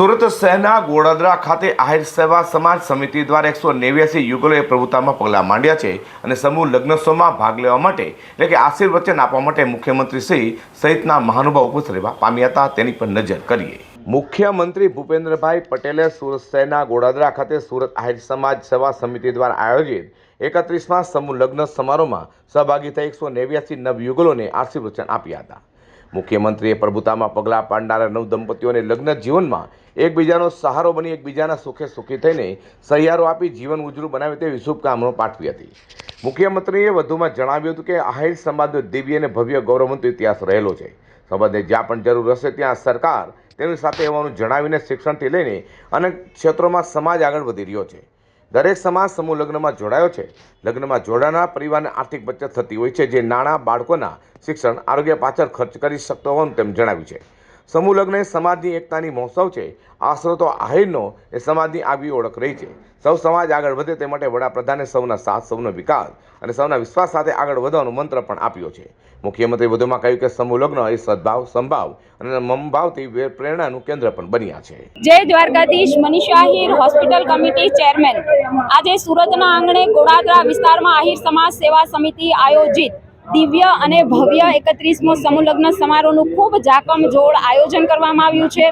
સુરત શહેરના ગોળાદરા ખાતે આહિર સેવા સમાજ સમિતિ દ્વારા એકસો નેવ્યાસી યુગલોએ પ્રભુતામાં પગલાં માંડ્યા છે અને સમૂહ લગ્નોત્સવમાં ભાગ લેવા માટે એટલે કે આશીર્વચન આપવા માટે મુખ્યમંત્રી શ્રી સહિતના મહાનુભાવ ઉપસ્થિત રહેવા પામ્યા હતા. તેની પર નજર કરીએ. મુખ્યમંત્રી ભૂપેન્દ્રભાઈ પટેલે સુરત શહેરના ગોળાદરા ખાતે સુરત આહિર સમાજ સેવા સમિતિ દ્વારા આયોજિત એકત્રીસમાં સમૂહ લગ્ન સમારોહમાં સહભાગી થઈ એકસો નેવ્યાસી નવયુગલોને આશીર્વચન આપ્યા હતા. મુખ્યમંત્રીએ પ્રભુતામાં પગલાં પાડનારા નવ દંપતીઓને લગ્ન જીવનમાં એકબીજાનો સહારો બની એકબીજાના સુખે સુખી થઈને સહિયારો આપી જીવન ઉજળું બનાવે તેવી શુભકામનાઓ પાઠવી હતી. મુખ્યમંત્રીએ વધુમાં જણાવ્યું હતું કે આહિર સમાજનો દિવ્ય અને ભવ્ય ગૌરવવંતો ઇતિહાસ રહેલો છે. સંબંધે જ્યાં પણ જરૂર હશે ત્યાં સરકાર તેની સાથે હોવાનું જણાવીને શિક્ષણથી લઈને અનેક ક્ષેત્રોમાં સમાજ આગળ વધી રહ્યો છે. દરેક સમાજ સમૂહ લગ્નમાં જોડાયો છે. લગ્નમાં જોડાનાર પરિવારને આર્થિક બચત થતી હોય છે, જે નાણાં બાળકોના શિક્ષણ, આરોગ્ય પાછળ ખર્ચ કરી શકતો હોવાનું તેમ જણાવ્યું છે. સમૂહ લગ્ન એ સમાજની એકતાની મહોત્સવ છે. આશરો તો આહિરનો એ સમાજની આગવી ઓળખ રહી છે. સૌ સમાજ આગળ વધે તે માટે વડાપ્રધાને સૌના સાથ, સૌનો વિકાસ અને સૌના વિશ્વાસ સાથે આગળ વધવાનો મંત્ર પણ આપ્યો છે. મુખ્યમંત્રી વધુમાં કહ્યું કે સમૂહ લગ્ન એ સદભાવ, સંભાવ અને મમભાવથી પ્રેરણાનું કેન્દ્ર પણ બન્યા છે. જય Dwarkadhish Manisha Ahir, hospital committee chairman. આજે સુરતના આંગણે ગોડાદરા વિસ્તારમાં આહિર સમાજ સેવા સમિતિ આયોજિત દિવ્ય અને ભવ્ય એકત્રીસમો સમૂહ લગ્ન સમારોહનું ખૂબ જાકમજોળ આયોજન કરવામાં આવ્યું છે.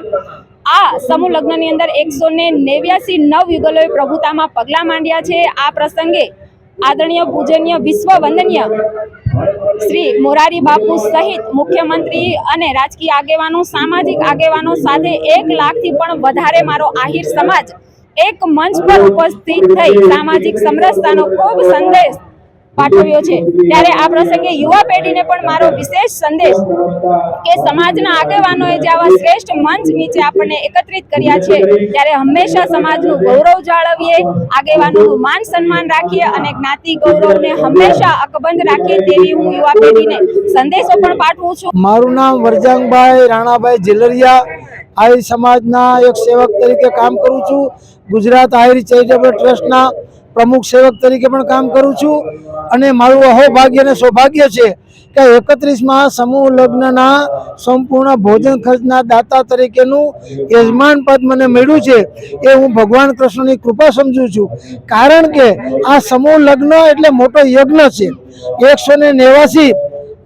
આ સમૂહ લગ્નની અંદર એકસો ને નેવ્યાસી નવ યુગલોએ પ્રભુતામાં પગલાં માંડ્યા છે. આ પ્રસંગે આદરણીય, પૂજનીય વિશ્વ વંદનીય શ્રી મોરારી બાપુ સહિત મુખ્યમંત્રી અને રાજકીય આગેવાનો, સામાજિક આગેવાનો સાથે એક લાખથી પણ વધારે મારો આહિર સમાજ એક મંચ પર ઉપસ્થિત થઈ સામાજિક સમરસતાનો ખૂબ સંદેશ પાઠવ્યો છે. ત્યારે આ પ્રસંગે યુવા પેઢીને પણ મારો વિશેષ સંદેશ કે સમાજના આગેવાનોએ જે આવા શ્રેષ્ઠ મંચ નીચે આપણને એકત્રિત કર્યા છે, ત્યારે હંમેશા સમાજનું ગૌરવ જાળવીએ, આગેવાનોનું માન સન્માન રાખીએ અને જ્ઞાતિ ગૌરવને હંમેશા અકબંધ રાખીએ તેવી હું યુવા પેઢીને સંદેશો પણ પાઠવું છું. મારું નામ વરજાંગભાઈ રાણાભાઈ જેલરિયા આહિર સમાજના એક સેવક તરીકે કામ કરું છું. ગુજરાત આહિર ચેરિટેબલ ટ્રસ્ટના પ્રમુખ સેવક તરીકે પણ કામ કરું છું અને મારું અહોભાગ્ય અને સૌભાગ્ય છે કે એકત્રીસમાં સમૂહ લગ્નના સંપૂર્ણ ભોજન ખર્ચના દાતા તરીકેનું યજમાન પદ મને મળ્યું છે એ હું ભગવાન કૃષ્ણની કૃપા સમજું છું. કારણ કે આ સમૂહ લગ્ન એટલે મોટો યજ્ઞ છે. એકસો ને નેવાસી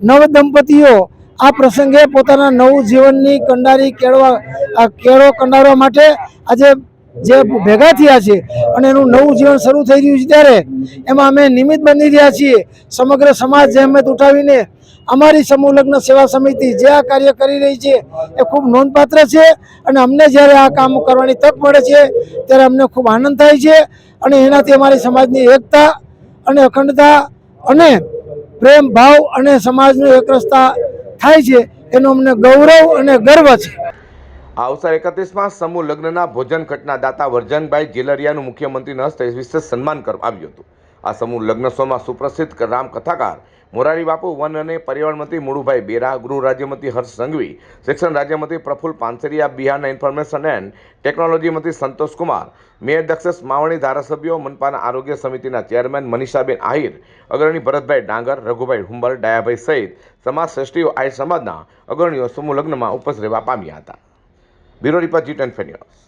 નવ દંપતીઓ આ પ્રસંગે પોતાના નવું જીવનની કંડારી કેળવા કેળો કંડારવા માટે આજે જે ભેગા થયા છે અને એનું નવું જીવન શરૂ થઈ રહ્યું છે ત્યારે, એમાં અમે નિમિત્ત બની રહ્યા છીએ. સમગ્ર સમાજ જહેમત ઉઠાવીને અમારી સમૂહલગ્ન સેવા સમિતિ જે આ કાર્ય કરી રહી છે, એ ખૂબ નોંધપાત્ર છે અને અમને જ્યારે આ કામ કરવાની તક મળે છે, ત્યારે અમને ખૂબ આનંદ થાય છે અને એનાથી અમારી સમાજની એકતા અને અખંડતા અને પ્રેમ, ભાવ અને સમાજનું એકરસતા થાય છે, એનો અમને ગૌરવ અને ગર્વ છે. આ અવસર એકત્રીસમાં સમૂહ લગ્નના ભોજન ખટના દાતા વર્જનભાઈ જેલરિયાનું મુખ્યમંત્રીના હસ્તે વિશેષ સન્માન કરવામાં આવ્યું હતું. આ સમૂહ લગ્ન સોમાં સુપ્રસિદ્ધ રામ કથાકાર, મોરારી બાપુ, વન અને પર્યાવરણ મંત્રી મુળુભાઈ બેરા, ગૃહ રાજ્યમંત્રી હર્ષ સંઘવી, શિક્ષણ રાજ્યમંત્રી પ્રફુલ્લ પાનસરિયા, બિહારના ઇન્ફોર્મેશન એન્ડ ટેકનોલોજી મંત્રી સંતોષ કુમાર, મેયર દક્ષેશ માવણી, ધારાસભ્યો મનપાના આરોગ્ય સમિતિના ચેરમેન મનીષાબેન આહિર, અગ્રણી ભરતભાઈ ડાંગર, રઘુભાઈ હુંબર, ડાયાભાઈ સહિત સમાજ શ્રેષ્ઠીઓ આહિર સમાજના અગ્રણીઓ સમૂહ લગ્નમાં ઉપસ્થિત રહેવા પામ્યા હતા. Bureau report G ten news